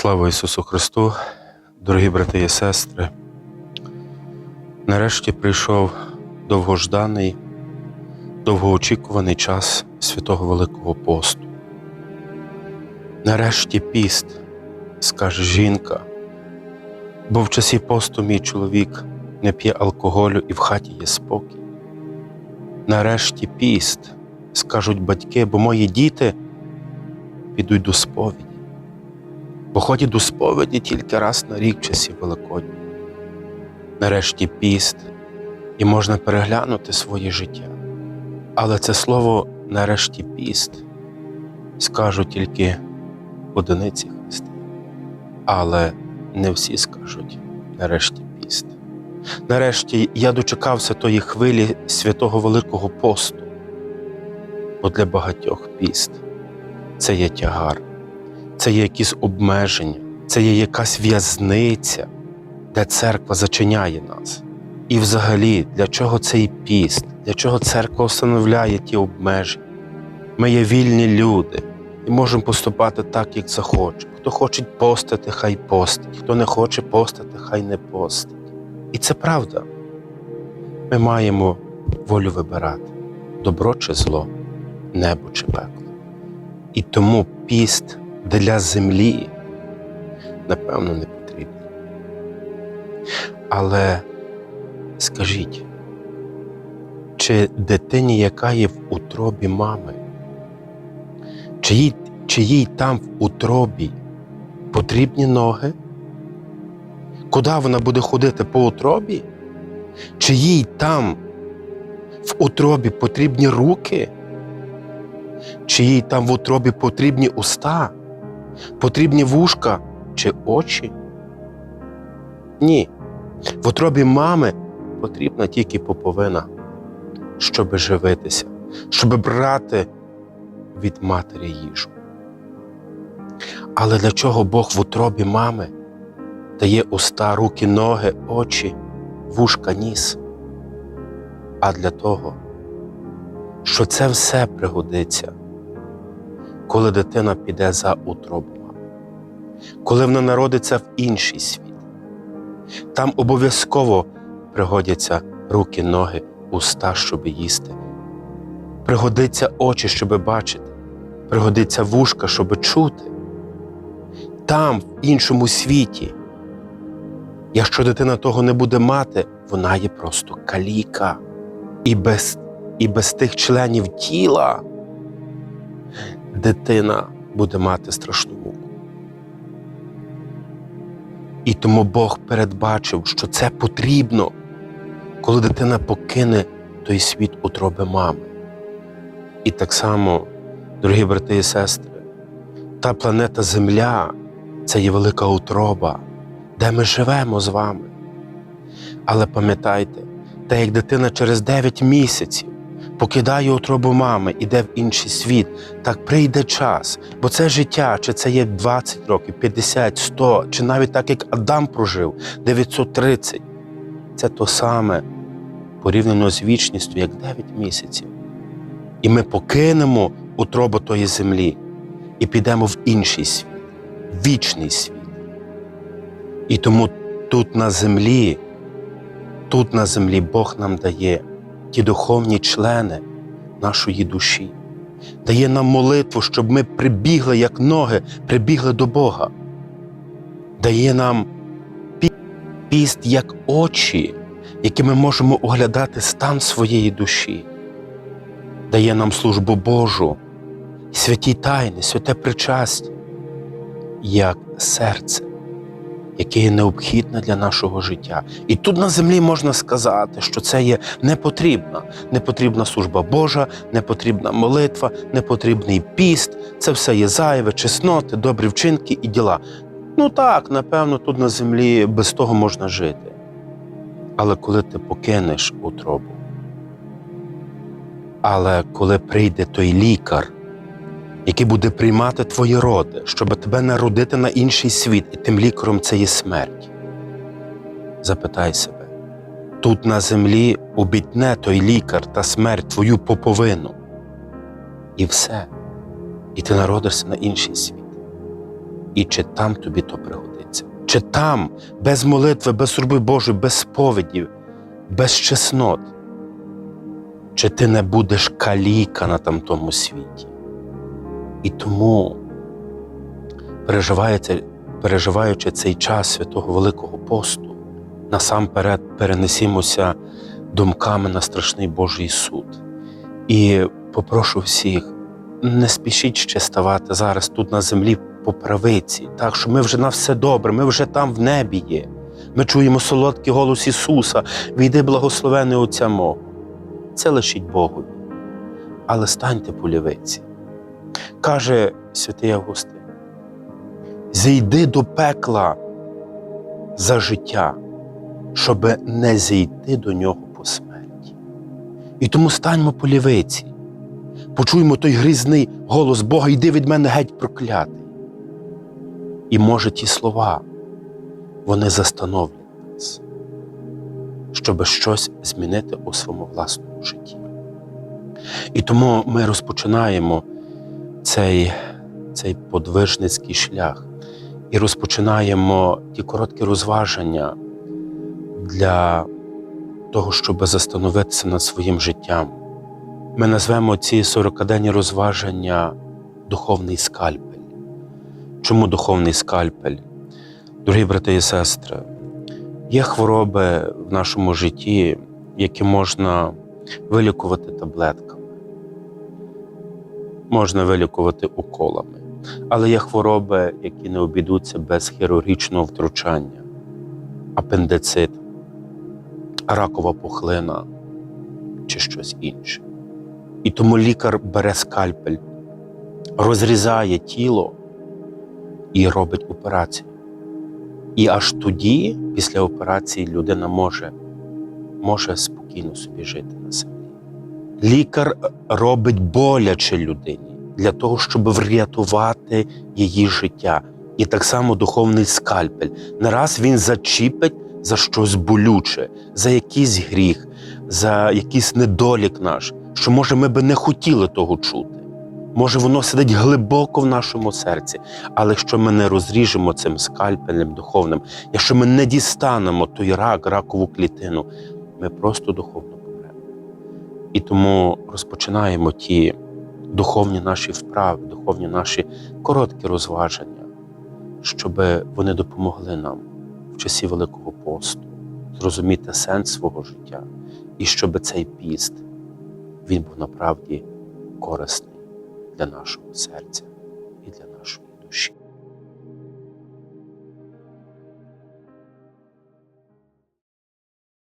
Слава Ісусу Христу, дорогі брати і сестри. Нарешті прийшов довгожданий, довгоочікуваний час святого Великого посту. Нарешті піст, скаже жінка, бо в часі посту мій чоловік не п'є алкоголю і в хаті є спокій. Нарешті піст, скажуть батьки, бо мої діти підуть до сповіді бо ходять до сповіді тільки раз на рік в часі Великодні. Нарешті піст, і можна переглянути своє життя. Але це слово нарешті піст скажуть тільки одиниці християн. Але не всі скажуть нарешті піст. Нарешті я дочекався тої хвилі святого Великого посту, бо для багатьох піст це є тягар це є якісь обмеження, це є якась в'язниця, де церква зачиняє нас. І взагалі, для чого цей піст, для чого церква встановляє ті обмеження? Ми є вільні люди і можемо поступати так, як захочемо. Хто хоче постити, хай постить, хто не хоче постити, хай не постить. І це правда. Ми маємо волю вибирати добро чи зло, небо чи пекло. І тому піст для землі, напевно, не потрібні. Але скажіть, чи дитині, яка є в утробі мами, чи їй, чи їй там в утробі потрібні ноги? Куди вона буде ходити по утробі? Чи їй там в утробі потрібні руки? Чи їй там в утробі потрібні уста? Потрібні вушка чи очі? Ні. В утробі мами потрібна тільки поповина, щоби живитися, щоби брати від матері їжу. Але для чого Бог в утробі мами дає уста, руки, ноги, очі, вушка, ніс? А для того, що це все пригодиться коли дитина піде за утробу мами, коли вона народиться в інший світ. Там обов'язково пригодяться руки, ноги, уста, щоб їсти. Пригодиться очі, щоб бачити, пригодиться вушка, щоб чути. Там, в іншому світі, якщо дитина того не буде мати, вона є просто каліка. І без, І без тих членів тіла дитина буде мати страшну муку. І тому Бог передбачив, що це потрібно, коли дитина покине той світ утроби мами. І так само, дорогі брати і сестри, та планета Земля це є велика утроба, де ми живемо з вами. Але пам'ятайте, те, як дитина через 9 місяців покидає утробу мами, іде в інший світ, так прийде час, бо це життя, чи це є 20 років, 50, 100, чи навіть так, як Адам прожив 930. Це то саме порівняно з вічністю, як 9 місяців. І ми покинемо утробу тої землі і підемо в інший світ, вічний світ. І тому тут на землі, тут на землі Бог нам дає ті духовні члени нашої душі, дає нам молитву, щоб ми прибігли, як ноги, прибігли до Бога, дає нам піст як очі, які ми можемо оглядати стан своєї душі, дає нам службу Божу, святі тайни, святе причастя, як серце яке є необхідне для нашого життя. І тут на землі можна сказати, що це є не потрібна, не потрібна служба Божа, не потрібна молитва, не потрібний піст. Це все є зайве, чесноти, добрі вчинки і діла. Ну так, напевно, тут на землі без того можна жити. Але коли ти покинеш утробу, але коли прийде той лікар, який буде приймати твої роди, щоб тебе народити на інший світ, і тим лікаром це є смерть. Запитай себе, тут на землі обітне той лікар та смерть твою поповину. І все, і ти народишся на інший світ. і чи там тобі то пригодиться. Чи там, без молитви, без сурби Божої, без сповідів, без чеснот, чи ти не будеш каліка на тамтому світі. І тому, переживаючи, цей час святого Великого посту, насамперед перенесімося думками на страшний Божий суд. І попрошу всіх, не спішіть ще ставати зараз тут на землі по правиці, так що ми вже на все добре, ми вже там в небі є. Ми чуємо солодкий голос Ісуса, війди благословений Отця мого. Це лишіть Богові. Але станьте по лівиці. Каже святий Августин: зійди до пекла за життя, щоб не зійти до нього по смерті. І тому станьмо по лівиці, почуємо той грізний голос Бога, йди від мене геть проклятий. І може ті слова, вони застановлять нас, щоб щось змінити у своєму власному житті. І тому ми розпочинаємо цей, цей подвижницький шлях і розпочинаємо ті короткі розваження для того, щоб застановитися над своїм життям. Ми назвемо ці 40-денні розваження духовний скальпель. Чому духовний скальпель? Дорогі брати і сестри, є хвороби в нашому житті, які можна вилікувати таблетками, можна вилікувати уколами. Але є хвороби, які не обійдуться без хірургічного втручання, апендицит, ракова пухлина чи щось інше. І тому лікар бере скальпель, розрізає тіло і робить операцію. І аж тоді, після операції, людина може, може спокійно собі жити на землі. Лікар робить боляче людині для того, щоб врятувати її життя. І так само духовний скальпель. Не раз він зачіпить за щось болюче, за якийсь гріх, за якийсь недолік наш, що може ми би не хотіли того чути. Може, воно сидить глибоко в нашому серці, але якщо ми не розріжемо цим скальпелем духовним, якщо ми не дістанемо той рак, ракову клітину, ми просто духовно. І тому розпочинаємо ті духовні наші вправи, духовні наші короткі розваження, щоб вони допомогли нам в часі Великого посту зрозуміти сенс свого життя, і щоб цей піст він був направді корисний для нашого серця і для нашої душі.